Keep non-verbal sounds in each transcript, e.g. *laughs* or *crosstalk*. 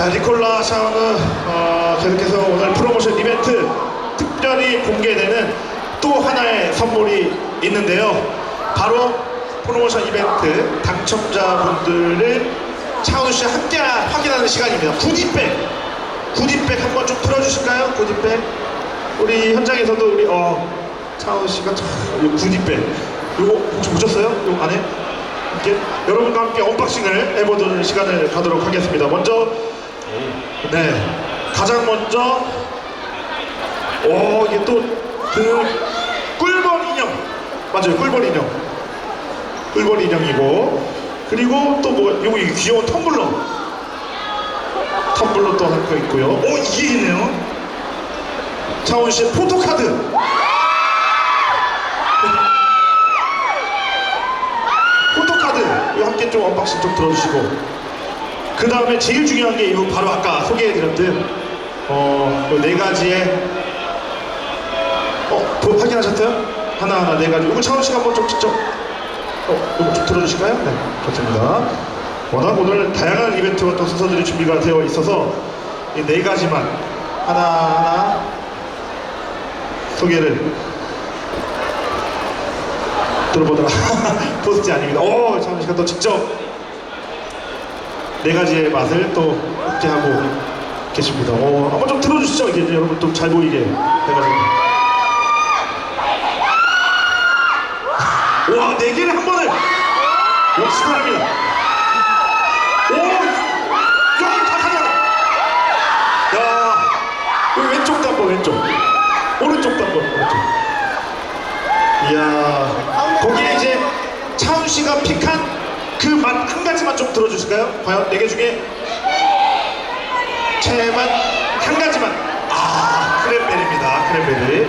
자, 니콜라 샤오는 어, 계속해서 오늘 프로모션 이벤트 특별히 공개되는 또 하나의 선물이 있는데요. 바로 프로모션 이벤트 당첨자분들을 차은우 씨와 함께 확인하는 시간입니다. 구디백, 구디백 한번 좀 틀어주실까요? 구디백. 우리 현장에서도 우리 어 차은우 씨가 참이 구디백 이거 혹시 보셨어요? 이 안에 여러분과 함께 언박싱을 해보는 시간을 가도록 하겠습니다. 먼저 네. 가장 먼저 오 이게 또 그 꿀벌 인형. 맞아요 꿀벌 인형. 꿀벌 인형이고. 그리고 또뭐이 귀여운 텀블러. 텀블러 또 한 거 있고요. 오 이게 있네요. 차원 씨의 포토카드. 포토카드. 함께 좀 언박싱 좀 들어주시고 그 다음에 제일 중요한 게 이거 바로 아까 소개해드렸던 어 네 가지의 어 보- 확인하셨어요? 하나하나 네 가지 이거 차원 씨가 한번 좀 직접 어 이거 좀 들어주실까요? 네 좋습니다 워낙 오늘 다양한 이벤트와 또 순서들이 준비가 되어 있어서 이 네 가지만 하나하나 소개를 들어보더라 *laughs* 포스트 아닙니다 오 차원 씨가 또 직접 네 가지의 맛을 또 함께하고 계십니다. 어, 한번 좀 들어주시죠. 이게 여러분 또잘 보이게 해가지고. 와, 네 개를 한 번에! 역시 사람이다. 오! 여기 다 하나! 야, 왼쪽도 한 번, 왼쪽. 오른쪽도 한 번, 오른쪽. 이야, 거기에 이제 차훈 씨가 픽한 그 맛 한 가지만 좀 들어주실까요? 과연 네 개 중에 최애만 한 가지만. 아 크랜베리입니다. 크랜베리.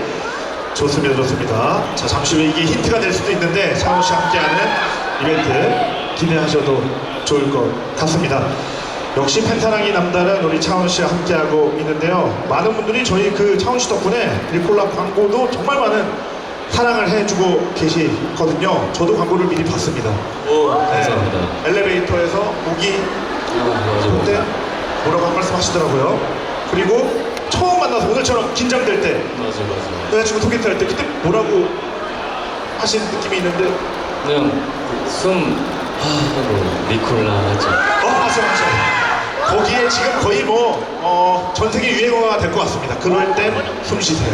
좋습니다 좋습니다. 자 잠시 후에 이게 힌트가 될 수도 있는데 차훈 씨 함께하는 이벤트 기대하셔도 좋을 것 같습니다. 역시 펜타랑이 남다른 우리 차훈 씨와 함께하고 있는데요. 많은 분들이 저희 그 차훈 씨 덕분에 리콜라 광고도 정말 많은 사랑을 해주고 계시거든요 저도 광고를 미리 봤습니다 오, 감사합니다. 네, 엘리베이터에서 목이 아, 그때 맞아. 뭐라고 한 말씀 하시더라고요. 그리고 처음 만나서 오늘처럼 긴장될 때 맞아, 맞아. 여자친구 소개팅 할때 그때 뭐라고 하신 느낌이 있는데 그냥 그 숨, 하고 니콜라 하죠. 어 맞아 맞아 거기에 지금 거의 뭐 어, 전 세계 유행어가 될 것 같습니다. 그럴 땐숨 쉬세요.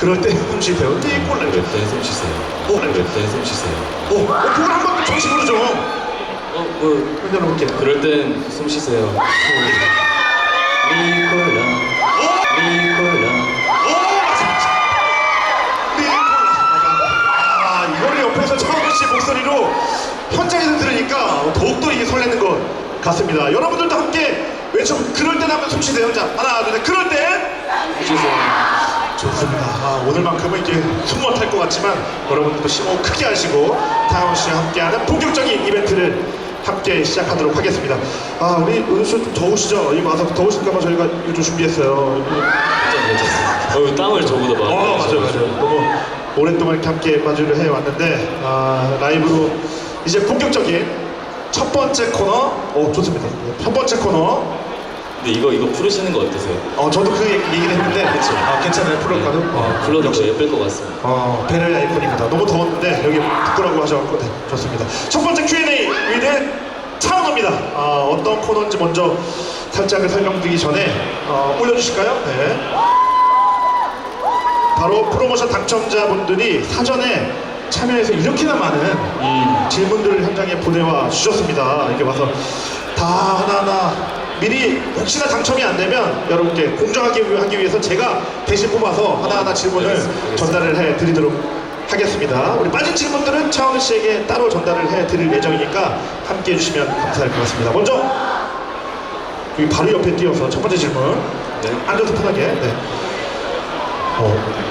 그럴 땐숨 쉬세요. 이 꼴레 그럴 땐숨 쉬세요. 오, 그럴 땐숨 쉬세요. 오, 어, 그걸 한번 정식으로 좀 어, 뭐, 흔들어 볼게요. 그럴 땐 숨 쉬세요. 니콜라, 오, 니콜라. 오 맞아 맞아. 네, 콜라. 아 이거를 옆에서 차은우 씨 목소리로 현장에서 들으니까 더욱더 이게 설레는 것 같습니다. 여러분들도 함께 외쳐 그럴 땐 하면 숨 쉬세요. 자 하나 둘 셋 그럴 땐 쉬세요. 좋습니다. 아, 오늘만큼은 이제 숨못할 것 같지만 여러분들도 심호흡 크게 하시고 타운 씨와 함께하는 본격적인 이벤트를 함께 시작하도록 하겠습니다. 아 우리 은수 씨좀 더우시죠? 이거 와서 더우실까봐 저희가 이거 좀 준비했어요. 어, 땀을 저보다 많이 어 맞아요 맞아요. 너무 오랫동안 이렇게 함께 마주를 해왔는데 아, 라이브로 이제 본격적인 첫 번째 코너. 어 좋습니다. 첫 번째 코너. 근데 이거, 이거 부르시는 거 어떠세요? 어 저도 그 얘기- 얘기를 했는데 그쵸. 아 괜찮아요 프로카드. 어, 불러도 더 예쁠 것 같습니다. 어, 베렐 아이콘입니다. 너무 더웠는데 여기 부끄라고 하셔서 네, 좋습니다. 첫 번째 Q&A 위는 차은호입니다. 아, 어떤 코너인지 먼저 살짝 설명드리기 전에 어, 올려주실까요? 네. 바로 프로모션 당첨자분들이 사전에 참여해서 이렇게나 많은 음, 질문들을 현장에 보내와 주셨습니다. 이렇게 와서 다 하나하나 미리 혹시나 당첨이 안 되면 여러분께 공정하게 하기 위해서 제가 대신 뽑아서 하나하나 질문을. 전달을 해 드리도록 하겠습니다. 우리 빠진 질문들은 차원 씨에게 따로 전달을 해 드릴 예정이니까 함께 해주시면 감사할 것 같습니다. 먼저 여기 바로 옆에 띄어서 첫 번째 질문 네. 앉아서 편하게 네. 어.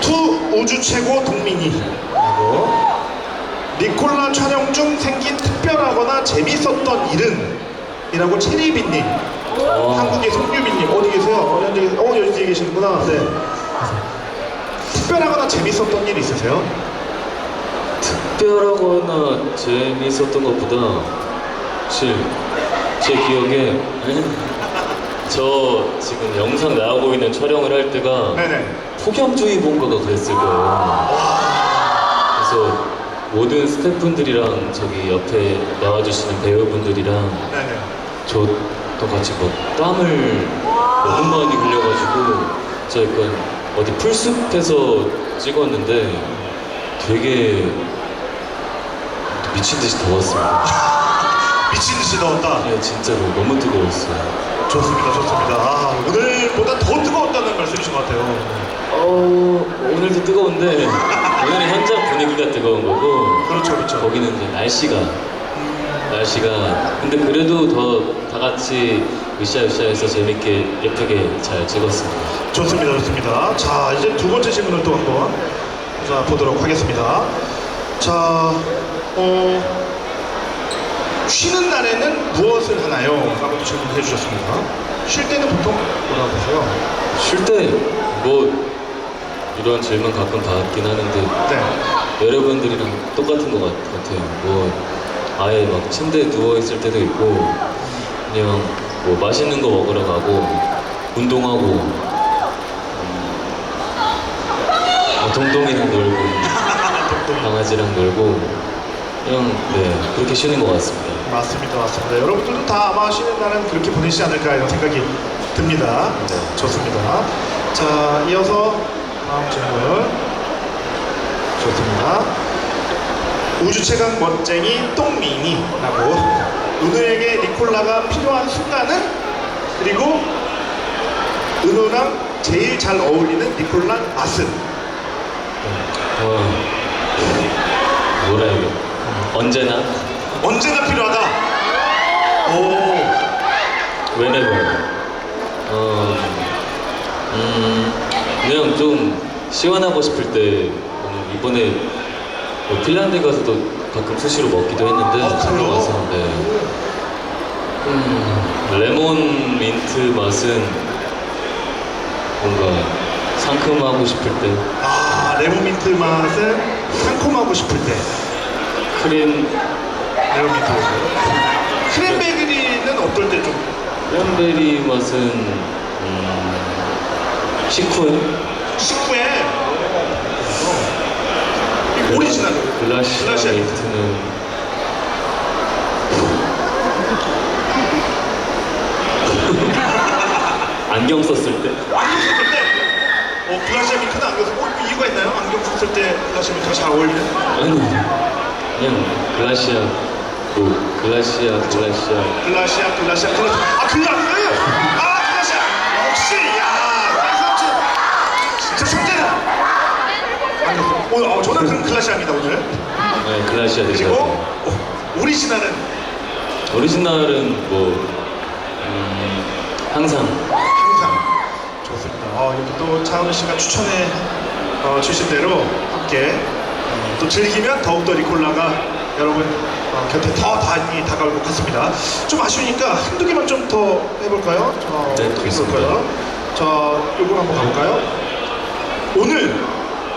투 우주 최고 동민이 하고 니콜라 촬영 중 생긴 특별하거나 재밌었던 일은? 이라고 체리비님 어, 한국의 송유빈님 어디 계세요? 어, 현재 계세요? 어 여기 계시는구나 네 특별하거나 재밌었던 일 있으세요? 특별하거나 재밌었던 것보다 사실 제 기억에 *laughs* 저 지금 영상 나오고 있는 촬영을 할 때가 네네. 폭염주의보인가가 그랬을 거예요. 그래서 모든 스태프분들이랑 저기 옆에 나와주시는 배우분들이랑 네네. 저도 같이 막 땀을 너무 많이 흘려가지고 저 약간 어디 풀숲에서 찍었는데 되게 미친 듯이 더웠습니다. *laughs* 미친 듯이 더웠다. 네, 진짜로 너무 뜨거웠어요. 좋습니다, 좋습니다. 아, 오늘보다 더 뜨거웠다는 말씀이신 것 같아요. 어, 오늘도 뜨거운데 오늘은 현장 분위기가 뜨거운 거고 그렇죠, 그렇죠. 거기는 이제 날씨가 날씨가 근데 그래도 더 다 같이 으쌰으쌰해서 재밌게 예쁘게 잘 찍었습니다. 좋습니다, 좋습니다. 자, 이제 두 번째 질문을 또 한번 자, 보도록 하겠습니다. 자, 어, 쉬는 날에는 무엇을 하나요? 라고 질문해 주셨습니다. 쉴 때는 보통 뭐라고 하세요? 쉴 때 뭐 이런 질문 가끔 받긴 하는데 네. 여러분들이랑 똑같은 것 같, 같아요. 뭐 아예 막 침대에 누워 있을 때도 있고 그냥 뭐 맛있는 거 먹으러 가고 운동하고 음, 뭐 동동이랑 놀고 *laughs* 강아지랑 놀고 그냥 네 그렇게 쉬는 것 같습니다. 맞습니다, 맞습니다. 여러분들도 다 아마 쉬는 날은 그렇게 보내시지 않을까 이런 생각이 듭니다. 네. 좋습니다. 자, 이어서 다음 질문. 좋습니다. 우주 최강 멋쟁이 똥미니라고 은우에게 니콜라가 필요한 순간은 그리고 은우랑 제일 잘 어울리는 니콜라 맛은 어, 뭐라 해야 돼? 언제나 언제나 필요하다. 오, whenever. 어, 음, 그냥 좀 시원하고 싶을 때 음, 이번에 뭐 핀란드 가서도 가끔 수시로 먹기도 했는데 아, 가끔 그래요? 와서 네. 음, 레몬 민트 맛은 뭔가 상큼하고 싶을 때. 아 레몬민트 맛은 상콤하고 싶을 때. 크림. 레몬민트 크랜베리는 어떨 때 좀? 크랜베리 맛은 음, 식후에 식후에? 이 오리지널 글라시아 글라시아. 민트는 *laughs* 안경 썼을 때? 안경 썼을 때? 어, 글라시아 민트는 안경 쓰고 어, 이유가 있나요? 안경 썼을 때 글라시아 민트가 잘 어울리는? 아니 그냥 글라시아 뭐 글라시아 글라시아. 글라시아 글라시아. 글라스 아 글라스 아. 글라시아 역시 야 삼촌 진짜 손대다 안경 쓰고 오늘 어, 저는 글라시아입니다 오늘 네 글라시아 그리고 드셔야 돼요 어, 오리지널은 오리지널은 뭐 음, 항상 항상 좋습니다. 어, 이렇게 또 차은우 씨가 추천해 어, 주신 대로 함께 어, 또 즐기면 더욱더 리콜라가 여러분 어, 곁에 더 많이 다가올 것 같습니다. 좀 아쉬우니까 한두 개만 좀 더 해볼까요? 저, 네, 어떻게 좋습니다. 해볼까요? 자, 요거 한번 가볼까요? 오늘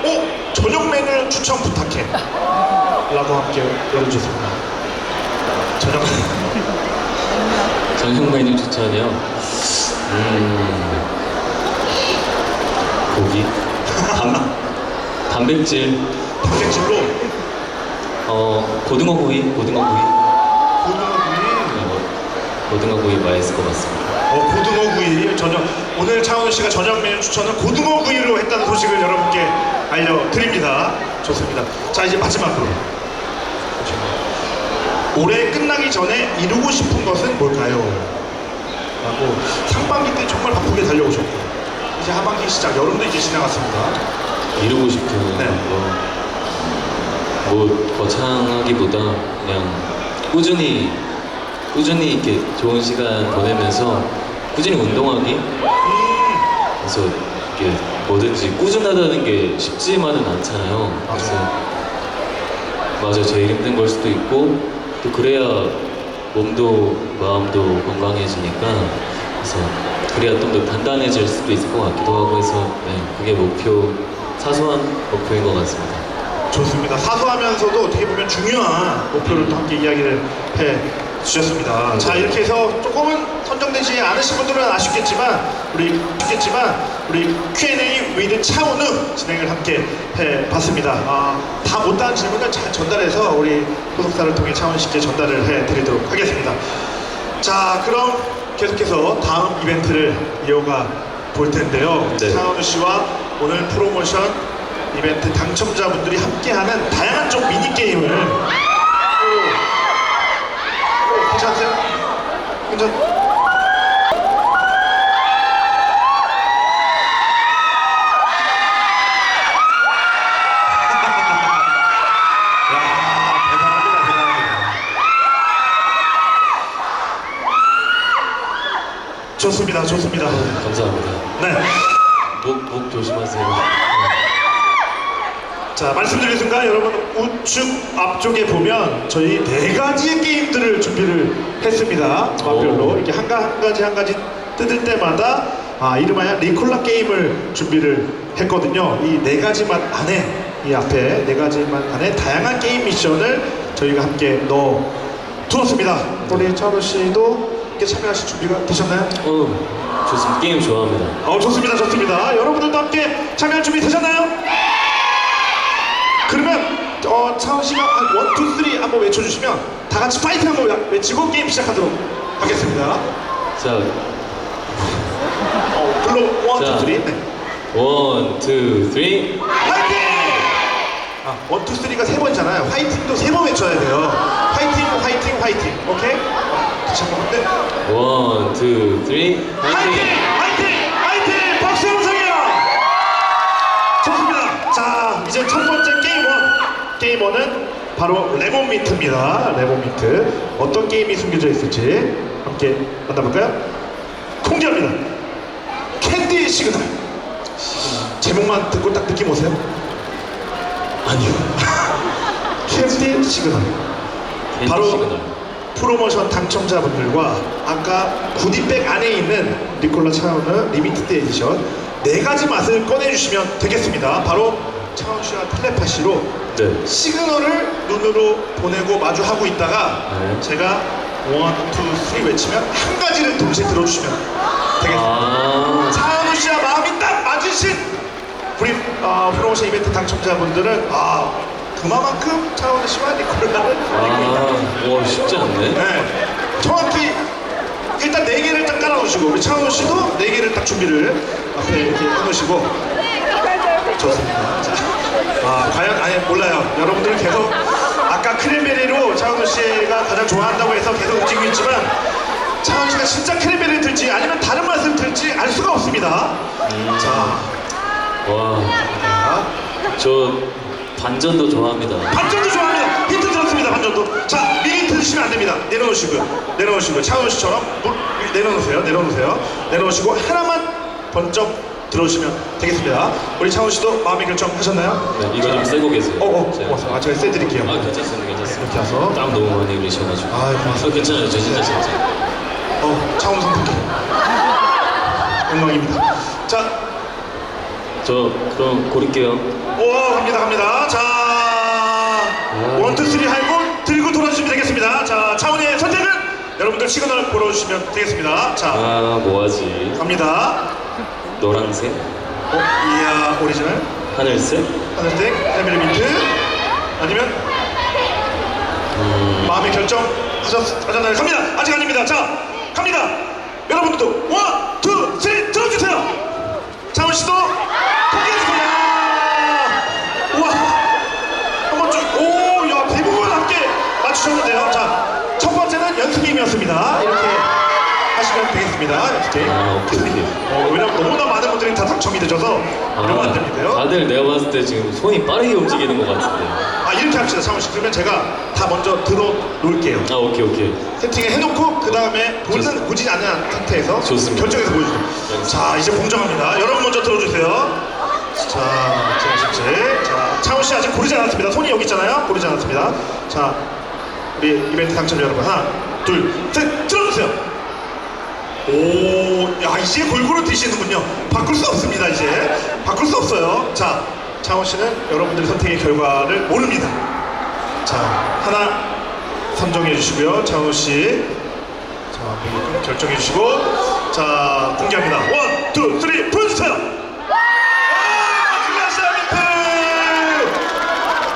어? 저녁 메뉴 추천 부탁해. 라고 함께 열어주셨습니다. 저녁 저녁 메뉴 추천이요? 음. 고기? 단, 단백질. 단백질로? 어 고등어 구이 고등어 구이. 고등어구이? 고등어 구이 맛있을 것 같습니다. 어, 고등어 구이. 저녁 오늘 차은우 씨가 저녁 메뉴 추천은 고등어 구이로 했다는 소식을 여러분께 알려드립니다. 좋습니다. 자 이제 마지막으로 올해 끝나기 전에 이루고 싶은 것은 뭘까요? 라고 상반기 때 정말 바쁘게 달려오셨고 이제 하반기 시작 여름도 이제 지나갔습니다. 이루고 싶은 네. 거, 뭐 거창하기보다 그냥 꾸준히 꾸준히 이렇게 좋은 시간 보내면서 꾸준히 운동하기 음, 그래서 이게 뭐든지 꾸준하다는 게 쉽지만은 않잖아요. 그래서 맞아 제일 힘든 걸 수도 있고 또 그래야 몸도 마음도 건강해지니까 그래서 그래야 좀 더 단단해질 수도 있을 것 같기도 하고 해서 네, 그게 목표 사소한 목표인 것 같습니다. 좋습니다. 사소하면서도 어떻게 보면 중요한 목표를 또 함께 이야기를 해 주셨습니다. 자 이렇게 해서 조금은 선정되지 않으신 분들은 아쉽겠지만 우리 아쉽겠지만 우리 Q&A 위드 차은우 진행을 함께 해봤습니다. 아, 다 못다한 질문을 잘 전달해서 우리 소속사를 통해 차원 씨께 전달을 해드리도록 하겠습니다. 자 그럼 계속해서 다음 이벤트를 이어가 볼 텐데요. 네. 차은우 씨와 오늘 프로모션 이벤트 당첨자분들이 함께하는 다양한 좀 미니 게임을 괜찮으세요? 괜찮? 야, 대단합니다, 대단합니다. 좋습니다, 좋습니다. 감사합니다. 네. 목, 목 조심하세요. 자 말씀드린 순간 여러분 우측 앞쪽에 보면 저희 네 가지의 게임들을 준비를 했습니다. 맛별로 오. 이렇게 한, 가, 한 가지 한 가지 뜯을 때마다 아 이름하여 리콜라 게임을 준비를 했거든요. 이 네 가지 맛 안에 이 앞에 네 가지 맛 안에 다양한 게임 미션을 저희가 함께 넣어 두었습니다. 우리 차로 씨도 함께 참여하실 준비가 되셨나요? 어, 좋습니다. 게임 좋아합니다. 어 좋습니다 좋습니다 여러분들도 함께 참여할 준비 되셨나요? 그러면 어, 차원 씨가 한 원, 투, 쓰리 한번 외쳐주시면 다 같이 파이팅 한번 외- 외치고 게임 시작하도록 하겠습니다 자, 어, 불러 원, 자. 투, 쓰리 네. 원, 투, 쓰리. 파이팅! 아, 원, 투, 쓰리가 세 번이잖아요 화이팅도 세 번 외쳐야 돼요 화이팅 화이팅 화이팅 오케이? 다시 한번 네. 원, 투, 쓰리. 화이팅! 화이팅! 화이팅! 화이팅! 원은 바로 레몬 민트입니다. 레몬 민트. 어떤 게임이 숨겨져 있을지 함께 만나볼까요? 공개합니다. 캔디 시그널. 제목만 듣고 딱 느낌 오세요? 아니요. *laughs* 캔디 시그널. 바로 시그널. 프로모션 당첨자분들과 아까 구디백 안에 있는 니콜라 차은우 리미티드 에디션 네 가지 맛을 꺼내주시면 되겠습니다. 바로 차은 씨와 텔레파시로 네. 시그널을 눈으로 보내고 마주하고 있다가 네. 제가 원, 투, 쓰리 외치면 한 가지를 동시에 들어주시면 되겠습니다. 아, 차은우 씨와 마음이 딱 맞으신 우리 어, 프로모션 이벤트 당첨자분들은 아 그만큼 차은우 씨와 니콜라를 알고 있다. 아, 와, 쉽지 않네. 네. 정확히 일단 네 개를 딱 깔아놓으시고 우리 차은우 씨도 네 개를 딱 준비를 앞에 이렇게 해놓으시고 좋습니다. 자, 아 과연 아니 몰라요. 여러분들은 계속 아까 크랜베리로 차은우 씨가 가장 좋아한다고 해서 계속 움직이고 있지만 차은우 씨가 진짜 크랜베리를 들지 아니면 다른 맛을 들지 알 수가 없습니다. 자, 와, 자, 저 반전도 좋아합니다. 반전도 좋아합니다. 힌트 들었습니다. 반전도. 자, 미리 힌트 주시면 안 됩니다. 내려놓으시고요. 내려놓으시고요. 차은우 씨처럼 물, 내려놓으세요. 내려놓으세요. 내려놓으시고 하나만 번쩍 들어주시면 되겠습니다. 우리 차은우 씨도 마음의 결정 하셨나요? 네, 이거 좀 쓰고 계세요. 어, 어, 제가. 고맙습니다. 아, 제가 쎄드릴게요. 아, 괜찮습니다, 괜찮습니다. 이렇게 해서. 땀 너무 많이 흘리셔가지고. 아, 고맙습니다. 아, 괜찮아요, 저 진짜 진짜. 어, 차은우 선풍기. *laughs* 영광입니다. 자, 저 그럼 고를게요. 오, 갑니다, 갑니다. 자, 원, 투, 쓰리 하고 들고 돌아주시면 되겠습니다. 자, 차은우의 선택은 여러분들 시그널 걸어주시면 되겠습니다. 자, 아, 뭐하지? 갑니다. 노란색, 어, 이야 오리지널? 하늘색, 하늘색 패밀리 민트? 아니면? 마음의 결정 하셨, 하셨나요? 갑니다. 아직 아닙니다. 자 갑니다. 여러분들도 원, 투, 쓰리 들어주세요. 차은 씨도 공개해주세요. 우와. 한번 쭉오야 대부분 함께 맞추셨는데요. 자첫 번째는 연습 게임이었습니다. 이렇게 하시면 되겠습니다 연습 게임 아, 오케이, 오케이. 어, 왜냐면 너무나 많은 분들이 다 당첨이 되셔서 이러면 안 됩니다요. 다들 내가 봤을 때 지금 손이 빠르게 움직이는 것 같은데. 아 이렇게 합시다, 창훈 씨. 그러면 제가 다 먼저 들어 놓을게요. 아, 오케이, 오케이. 세팅을 해놓고 그 다음에 보는 보지 않은 상태에서 좋습니다. 결정해서 보여주세요. 자 이제 공정합니다. 여러분 먼저 들어주세요. 자, 씨. 자, 창훈 씨 아직 고르지 않았습니다. 손이 여기 있잖아요. 고르지 않았습니다. 자, 우리 이벤트 당첨자 여러분 하나, 둘, 셋, 들어주세요. 오, 야 이제 골고루 드시는군요. 바꿀 수 없습니다 이제. 바꿀 수 없어요. 자, 창원 씨는 여러분들의 선택의 결과를 모릅니다. 자, 하나, 선정해 주시고요. 차은우 씨. 자, 결정해 주시고. 자, 공개합니다. 원, 투, 쓰리! 와!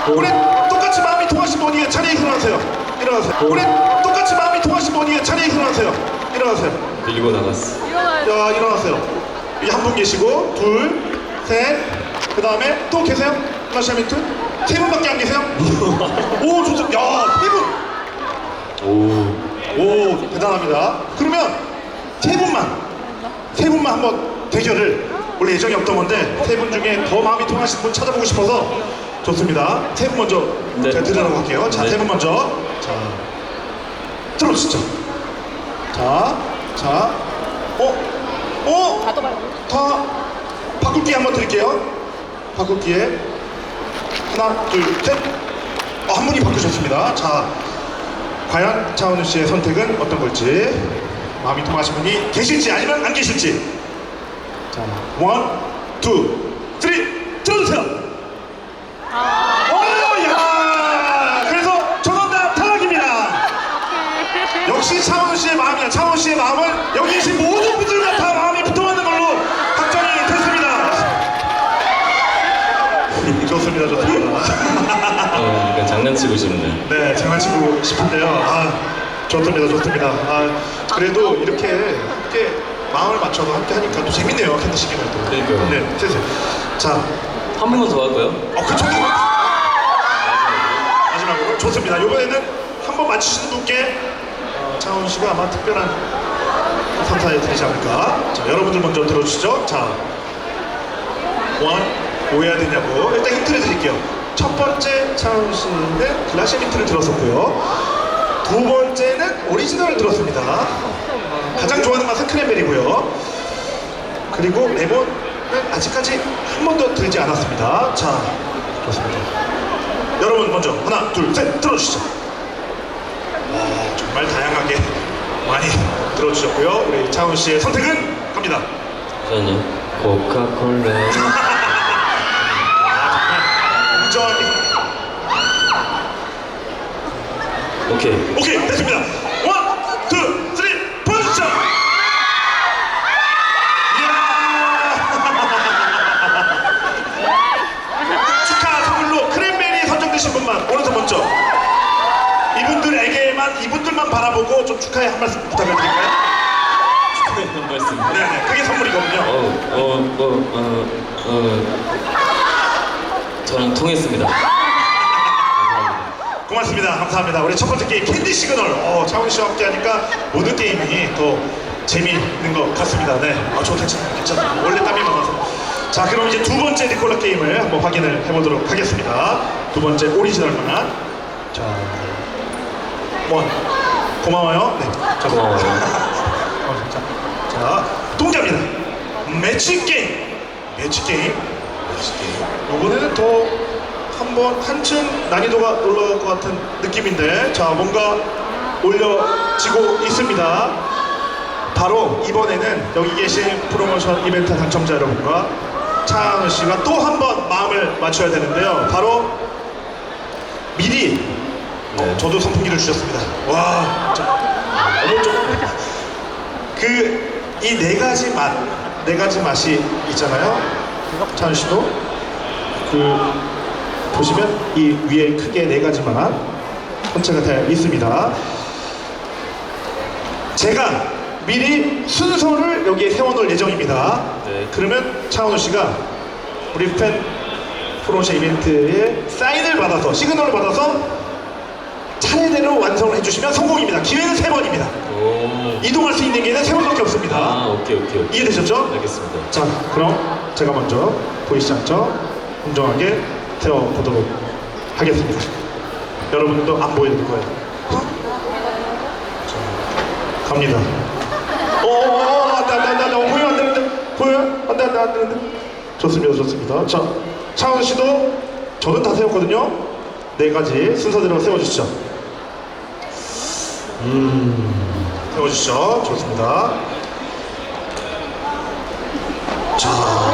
우리 똑같이 마음이 통하신 분이 자리에 일어나세요. 일어나세요. 우리 똑같이 마음이 통하신 분이 자리에 일어나세요. 일어나세요. 밀고 나갔어. 야 일어나세요. 이한분 계시고 둘, 셋, 그 다음에 또 계세요? 러시아 민트? 세 분밖에 안 계세요? *laughs* 오 좋다. 야 세 분. 오. 오 대단합니다. 그러면 세 분만 세 분만 한번 대결을 원래 예정이 없던 건데 세 분 중에 더 마음이 통하신 분 찾아보고 싶어서 좋습니다. 세 분 먼저 네. 제가 드리라고 할게요. 자 네. 세 분 먼저 자 들어주시죠. 자, 자, 어, 어, 다 바꿀 기회 한번 드릴게요. 바꿀 기회. 하나, 둘, 셋. 어, 한 분이 바꾸셨습니다. 자, 과연 차은우 씨의 선택은 어떤 걸지 마음이 통하신 분이 계실지 아니면 안 계실지. 자, 원, 투, 쓰리, 들어주세요. 오, 야! 그래서 정답 탈락입니다. 역시 차은우 씨의 마음이야. 차은우 씨의 마음은 여기 계신 모든 분들과 다 마음이 붙어가는 걸로 확정이 됐습니다. *laughs* 좋습니다, 좋습니다. 어, 약간 장난치고 싶네. 네, 장난치고 싶은데요. 아, 좋습니다, 좋습니다. 아, 그래도 이렇게 함께 마음을 맞춰서 함께 하니까 또 재밌네요, 캔디 시기는 또. 그러니까요. 네, 세세. 자, 한 번만 더 할까요? 어, 그쪽 마지막으로 좋습니다. 이번에는 한 번 맞추신 분께 어, 차원 씨가 아마 특별한 선사해 드리지 않을까. 자, 여러분들 먼저 들어주시죠. 자, 원, 뭐 해야 되냐고. 일단 힌트를 드릴게요. 첫 번째 차원 씨는 글라시 힌트를 들었었고요. 두 번째는 오리지널을 들었습니다. 가장 좋아하는 맛은 크랜베리고요. 그리고 레몬은 아직까지 한 번도 들지 않았습니다. 자, 좋습니다. 여러분 먼저 하나, 둘, 셋 들어주시죠. 아, 정말 다양하게 많이 들어주셨고요. 우리 차훈 씨의 선택은 갑니다. 잠시만요. 코카콜라. *laughs* 공정하게. 오케이. 오케이, 됐습니다. 원, 투, 쓰리, 보여주시죠. 이야. *laughs* 축하 선물로 크랜베리 선정되신 분만 오른 이분들만 바라보고 좀 축하의 한 말씀 부탁을 드릴까요? 한 말씀. 네네, 그게 선물이거든요. 어, 어, 뭐, 어, 어. 저랑 통했습니다. *laughs* 고맙습니다. 감사합니다. 우리 첫 번째 게임 캔디 시그널. 어, 차훈 씨와 함께 하니까 모든 게임이 또 재미있는 것 같습니다. 네. 아, 저 괜찮아요. 괜찮아요. 원래 땀이 많아서. 자, 그럼 이제 두 번째 니콜라 게임을 한번 확인을 해보도록 하겠습니다. 두 번째 오리지널만. 자, 원. 고마워요. 네. 자, 고마워요. 어, 자, 자, 동자입니다. 매치 게임. 매치 게임. 매치 게임. 이번에는 더 한번 한층 난이도가 올라갈 것 같은 느낌인데, 자, 뭔가 올려지고 있습니다. 바로 이번에는 여기 계신 프로모션 이벤트 당첨자 여러분과 차은우 씨가 또 한 번 마음을 맞춰야 되는데요. 바로 미리 네. 저도 선풍기를 주셨습니다. 와, 진짜 너무 좀그이 네 가지 맛, 네 가지 맛이 있잖아요. 찬 씨도 그 보시면 이 위에 크게 네 가지 맛 선체가 되어 있습니다. 제가 미리 순서를 여기에 세워놓을 예정입니다. 네. 그러면 차은우 씨가 우리 팬 프로모션 이벤트에 사인을 받아서 시그널을 받아서 차례대로 완성을 해주시면 성공입니다. 기회는 세 번입니다. 오. 이동할 수 있는 기회는 세 번밖에 없습니다. 아, 오케이, 오케이, 오케이. 이해되셨죠? 알겠습니다. 자, 그럼 제가 먼저 보이시지 않죠? 공정하게 세워보도록 하겠습니다. 여러분들도 안 보여줄 거예요. 자, 갑니다. 어, 어, 어, 안 돼, 안 돼, 안 돼, 안 돼. 어, 보여요, 안 되는데? 보여요? 안 돼, 안 돼, 안 되는데? 좋습니다, 좋습니다. 자, 차원 씨도 저는 다 세웠거든요. 네 가지 순서대로 세워주시죠. 세워주시죠. 좋습니다. 자,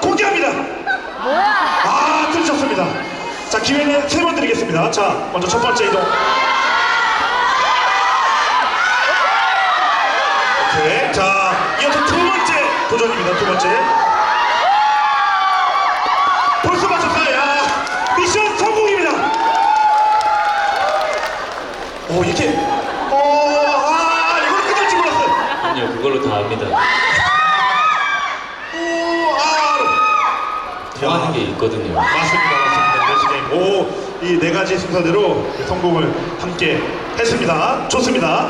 공개합니다. 아, 들으셨습니다. 자, 기회는 세 번 드리겠습니다. 자, 먼저 첫 번째 이동. 오케이. 자, 이어서 두 번째 도전입니다. 두 번째. 벌써 맞췄어요. 야, 미션 성공입니다. 오, 이렇게. 어, 아, 이걸 끝날 줄 몰랐어요. 아니요 그걸로 다 압니다. 오, 아. 통하는 게 있거든요. 맞습니다, 맞습니다. 레스님. 오, 이 네 가지 순서대로 성공을 함께 했습니다. 좋습니다.